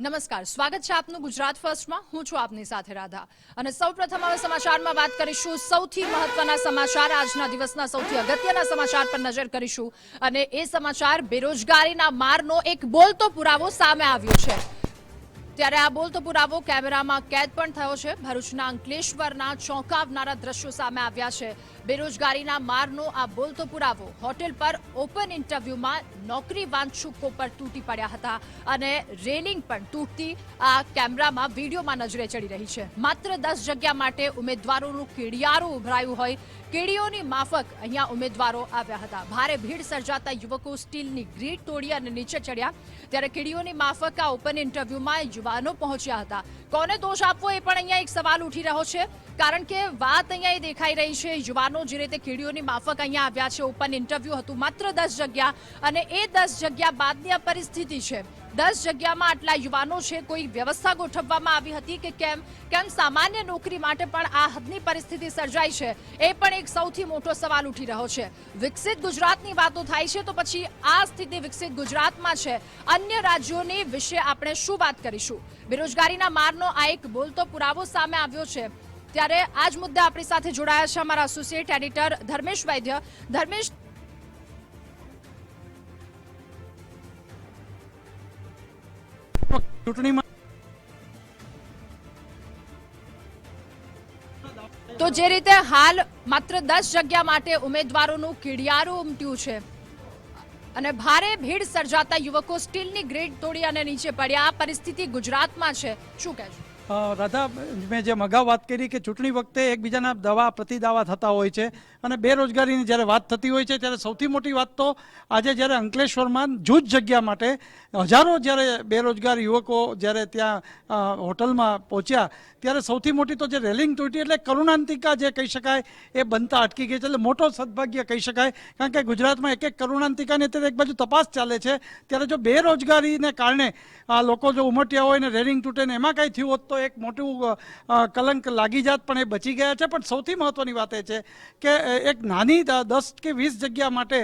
નમસ્કાર. સ્વાગત છે આપનું ગુજરાત ફર્સ્ટમાં. હું છું આપની સાથે રાધા. અને સૌપ્રથમ હવે સમાચારમાં વાત કરીશું સૌથી મહત્વના સમાચાર આજના દિવસના, સૌથી અગત્યના સમાચાર પર નજર કરીશું. અને એ સમાચાર બેરોજગારીના મારનો એક બોલતો પુરાવો સામે આવ્યો છે. ત્યારે આ બોલતો પુરાવો કેમેરામાં કેદ પણ થયો છે. ભરૂચના અંકલેશ્વરના ચોંકાવનારા દ્રશ્યો સામે આવ્યા છે. બેરોજગારીના મારનો આ બોલતો પુરાવો હોટેલ પર ઓપન ઇન્ટરવ્યુમાં નોકરી વાંચુકો પર તૂટી પડ્યા હતા અને રેલિંગ પણ તૂટતી આ કેમેરામાં વિડીયોમાં નજરે ચડી રહી છે. માત્ર દસ જગ્યા માટે ઉમેદવારોનું કીડિયારું ઉભરાયું હોય, કેડીઓની માફક અહીંયા ઉમેદવારો આવ્યા હતા. ભારે ભીડ સર્જાતા યુવકો સ્ટીલની ગ્રીડ તોડી અને નીચે ચડ્યા. ત્યારે કેડીઓની માફક આ ઓપન ઇન્ટરવ્યુમાં યુવાનો પહોંચ્યા હતા. કોને દોષ આપવો એ પણ અહીંયા એક સવાલ ઉઠી રહ્યો છે. કારણ કે વાત અહીંયા એ દેખાઈ રહી છે, યુવાનો જે રીતે કીડીઓની માફક અહીંયા આવ્યા છે, ઓપન ઇન્ટરવ્યુ હતું માત્ર દસ જગ્યા અને એ દસ જગ્યા બાદની આ પરિસ્થિતિ છે. દસ જગ્યામાં આટલા યુવાનો છે. કોઈ વ્યવસ્થા ગોઠવવામાં આવી હતી કે કેમ? કેમ સામાન્ય નોકરી માટે પણ આ હદની પરિસ્થિતિ સર્જાઈ છે? એ પણ એક સૌથી મોટો સવાલ ઉઠી રહ્યો છે. વિકસિત ગુજરાતની વાતો થાય છે તો પછી આ સ્થિતિ વિકસિત ગુજરાતમાં છે. અન્ય રાજ્યોની વિશે આપણે શું વાત કરીશું? બેરોજગારીના મારનો આ એક બોલતો પુરાવો સામે આવ્યો છે. ત્યારે આ જ મુદ્દે આપણી સાથે જોડાયા છે અમારા એસોસિએટ એડિટર ધર્મેશ વૈદ્ય. ધર્મેશ ચૂંટણીમાં તો જે રીતે હાલ માત્ર દસ જગ્યા માટે ઉમેદવારોનું કીડિયારું ઉમટ્યું છે. અને ભારે ભીડ સર્જાતા યુવકો સ્ટીલની ગ્રીડ તોડી અને નીચે પડ્યા. પરિસ્થિતિ ગુજરાતમાં છે. શું કહેશો? રાધા, મેં જેમ અગાઉ વાત કરી કે ચૂંટણી વખતે એકબીજાના દવા, પ્રતિદાવા થતા હોય છે અને બેરોજગારીની જ્યારે વાત થતી હોય છે ત્યારે સૌથી મોટી વાત તો આજે જ્યારે અંકલેશ્વરમાં જૂજ જગ્યા માટે હજારો જ્યારે બેરોજગાર યુવકો જ્યારે ત્યાં હોટલમાં પહોંચ્યા, ત્યારે સૌથી મોટી તો જે રેલિંગ તૂટી એટલે કરુણાંતિકા જે કહી શકાય એ બનતા અટકી ગઈ છે. એટલે મોટો સદભાગ્ય કહી શકાય, કારણ કે ગુજરાતમાં એક એક કરુણાંતિકાની અત્યારે એક બાજુ તપાસ ચાલે છે. ત્યારે જો બેરોજગારીને કારણે આ લોકો જો ઉમટ્યા હોય ને રેલિંગ તૂટે ને એમાં કાંઈ થયું હોત તો એક મોટું કલંક લાગી જાત પણ એ બચી ગયા છે. પણ સૌથી મહત્ત્વની વાત એ છે કે એક નાની દસ કે વીસ જગ્યા માટે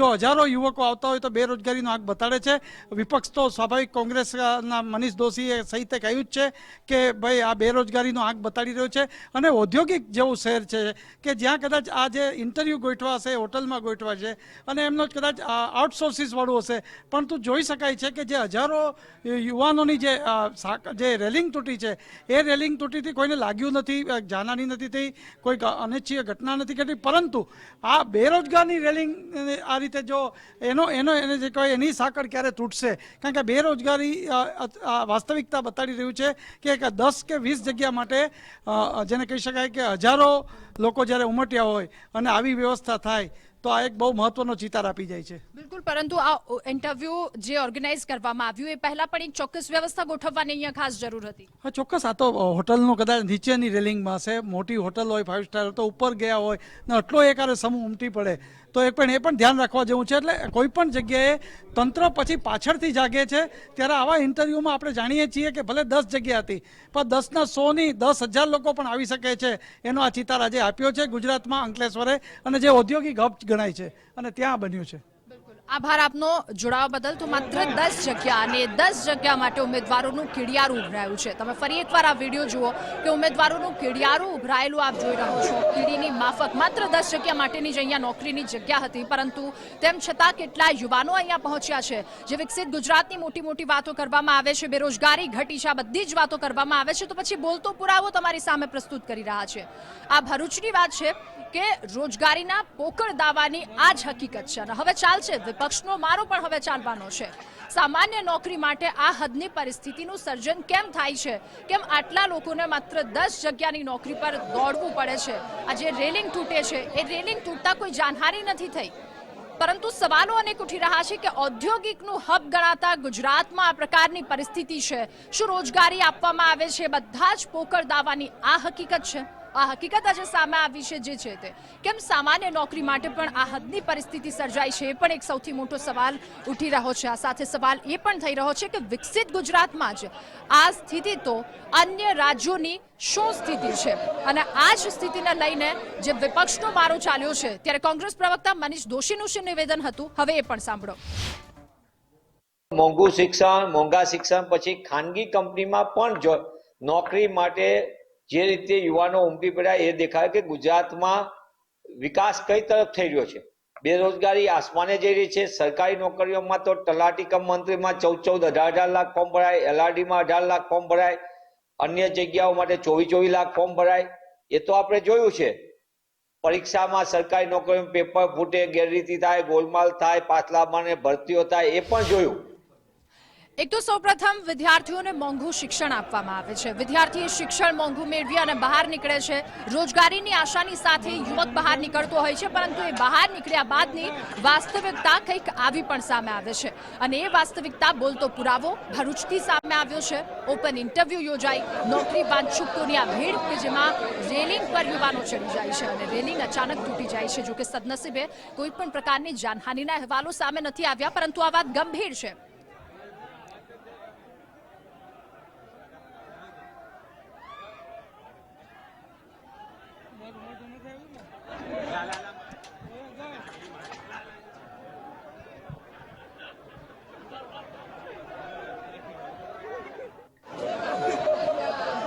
જો હજારો યુવકો આવતા હોય તો બેરોજગારીનો આંક બતાડે છે. વિપક્ષ તો સ્વાભાવિક કોંગ્રેસના મનીષ દોશીએ સહિતે કહ્યું જ છે કે, ભાઈ, આ બેરોજગારીનો આંક બતાડી રહ્યો છે. અને ઔદ્યોગિક જેવું શહેર છે કે જ્યાં કદાચ આ જે ઇન્ટરવ્યૂ ગોઠવા હશે, હોટલમાં ગોઠવા છે, અને એમનો જ કદાચ આઉટસોર્સિસવાળું હશે. પરંતુ જોઈ શકાય છે કે જે હજારો યુવાનોની જે રેલિંગ તૂટી છે એ રેલિંગ તૂટીથી કોઈને લાગ્યું નથી જાનહાની નથી થઈ, કોઈ અનિચ્છીય ઘટના નથી ઘટી. પરંતુ આ બેરોજગારની રેલિંગ આ રીતે જો એનો એનો, એને જે કહેવાય, એની સાંકળ ક્યારે તૂટશે? કારણ કે બેરોજગારી વાસ્તવિકતા બતાડી રહ્યું છે કે એક દસ કે વીસ જગ્યા માટે જેને કહી શકાય કે હજારો લોકો જ્યારે ઉમટ્યા હોય અને આવી વ્યવસ્થા થાય તો આ એક બહુ મહત્વનો ચિતાર આપી જાય છે. બિલકુલ પરંતુ આ ઇન્ટરવ્યુ જે ઓર્ગેનાઇઝ કરવામાં આવ્યું એ પહેલા પણ એક ચોક્કસ વ્યવસ્થા ગોઠવવાની અહીંયા ખાસ જરૂર હતી. હા ચોક્કસ આ તો હોટલનું કદાચ નીચેની રેલિંગમાં હશે મોટી હોટલ હોય ફાઇવ સ્ટાર તો ઉપર ગયા હોય ને આટલો એકારે સમૂહ ઉમટી પડે. તો એક પણ એ પણ ધ્યાન રાખવા જેવું છે એટલે કોઈ પણ જગ્યાએ તંત્ર પછી પાછળથી જાગે છે. ત્યારે આવા ઇન્ટરવ્યૂમાં આપણે જાણીએ છીએ કે ભલે દસ જગ્યા હતી, પણ દસના સોની દસ હજાર લોકો પણ આવી શકે છે. એનો આ ચિતાર આજે આપ્યો છે ગુજરાતમાં અંકલેશ્વરે અને જે ઔદ્યોગિક હબ ગણાય છે અને ત્યાં બન્યું છે. આભાર આપનો. જોડાવા બદલ તો માત્ર દસ જગ્યા અને દસ જગ્યા માટે ઉમેદવારોનું કીડિયારું ઉભરાયું છે. તમે ફરી એકવાર આ વીડિયો જુઓ કે ઉમેદવારોનું કીડિયારું ઉભરાયેલું આપ જોઈ રહ્યો છો. કીડીની માફક માત્ર દસ જગ્યા માટેની જ અહીંયા નોકરીની જગ્યા હતી, પરંતુ તેમ છતાં કેટલા યુવાનો અહીંયા પહોંચ્યા છે, જે વિકસિત ગુજરાતની મોટી મોટી વાતો કરવામાં આવે છે, બેરોજગારી ઘટી છે, આ બધી જ વાતો કરવામાં આવે છે. તો પછી બોલતો પુરાવો તમારી સામે પ્રસ્તુત કરી રહ્યા છે. આ ભરૂચની વાત છે. કે રોજગારીના પોકળ દાવાની આ જ હકીકત છે અને હવે ચાલશે વિપક્ષનો મારો પણ હવે ચાલવાનો છે. સામાન્ય નોકરી માટે આ હદની પરિસ્થિતિનું સર્જન કેમ થાય છે? કેમ આટલા લોકોને માત્ર દસ જગ્યાની નોકરી પર દોડવું પડે છે? આ જે રેલિંગ તૂટે છે. એ રેલિંગ તૂટતા કોઈ જાનહાની નથી થઈ. પરંતુ સવાલો અનેક ઉઠી રહ્યા છે કે ઔદ્યોગિકનું હબ ગણાતા ગુજરાતમાં આ પ્રકારની પરિસ્થિતિ છે. શું રોજગારી આપવામાં આવે છે? બધા જ પોકળ દાવાની આ હકીકત છે? આ હકીકત આજે સામે આવી છે, જે છે તે. કેમ સામાન્ય નોકરી માટે પણ આ હદની પરિસ્થિતિ સર્જાઈ છે, એ પણ એક સૌથી મોટો સવાલ ઉઠી રહ્યો છે. આ સાથે સવાલ એ પણ થઈ રહ્યો છે કે વિકસિત ગુજરાતમાં જ આ સ્થિતિ તો અન્ય રાજ્યોની શું સ્થિતિ છે? અને આ જ સ્થિતિને લઈને જે વિપક્ષનો મારો ચાલ્યો છે, ત્યારે કોંગ્રેસ પ્રવક્તા મનીષ દોશીનું શું નિવેદન હતું? હવે એ પણ સાંભળો. મોંઘું શિક્ષણ, મોંઘા શિક્ષણ, પછી ખાનગી કંપનીમાં પણ જો નોકરી માટે જે રીતે યુવાનો ઉમટી પડ્યા એ દેખાય કે ગુજરાતમાં વિકાસ કઈ તરફ થઈ રહ્યો છે. બેરોજગારી આસમાને જઈ રહી છે. સરકારી નોકરીઓમાં તો તલાટી કમ મંત્રીમાં ચૌદ ચૌદ અઢાર અઢાર લાખ ફોર્મ ભરાય. એલઆરડીમાં અઢાર લાખ ફોર્મ ભરાય. અન્ય જગ્યાઓ માટે ચોવીસ ચોવીસ લાખ ફોર્મ ભરાય. એ તો આપણે જોયું છે. પરીક્ષામાં સરકારી નોકરીમાં પેપર ફૂટે, ગેરરીતિ થાય, ગોલમાલ થાય પાછલામાં ભરતીઓ થાય, એ પણ જોયું. એક તો સૌપ્રથમ વિદ્યાર્થીઓને મોંઘું શિક્ષણ આપવામાં આવે છે. વિદ્યાર્થી શિક્ષણ મોંઘું મેળવી અને બહાર નીકળે છે. રોજગારીની આશાની સાથે યુવક બહાર નીકળતો હોય છે, પરંતુ એ બહાર નીકળ્યા બાદની વાસ્તવિકતા કંઈક આવી પણ સામે આવે છે. અને એ વાસ્તવિકતા બોલતો પુરાવો ભરૂચથી સામે આવ્યો છે. ઓપન ઇન્ટરવ્યૂ યોજાઈ. નોકરી વાંચુકોની આ ભીડ કે જેમાં રેલિંગ પર યુવાનો ચડી જાય છે અને રેલિંગ અચાનક તૂટી જાય છે, જોકે સદનસીબે કોઈ પણ પ્રકારની જાનહાનિના અહેવાલો સામે નથી આવ્યા, પરંતુ આ વાત ગંભીર છે.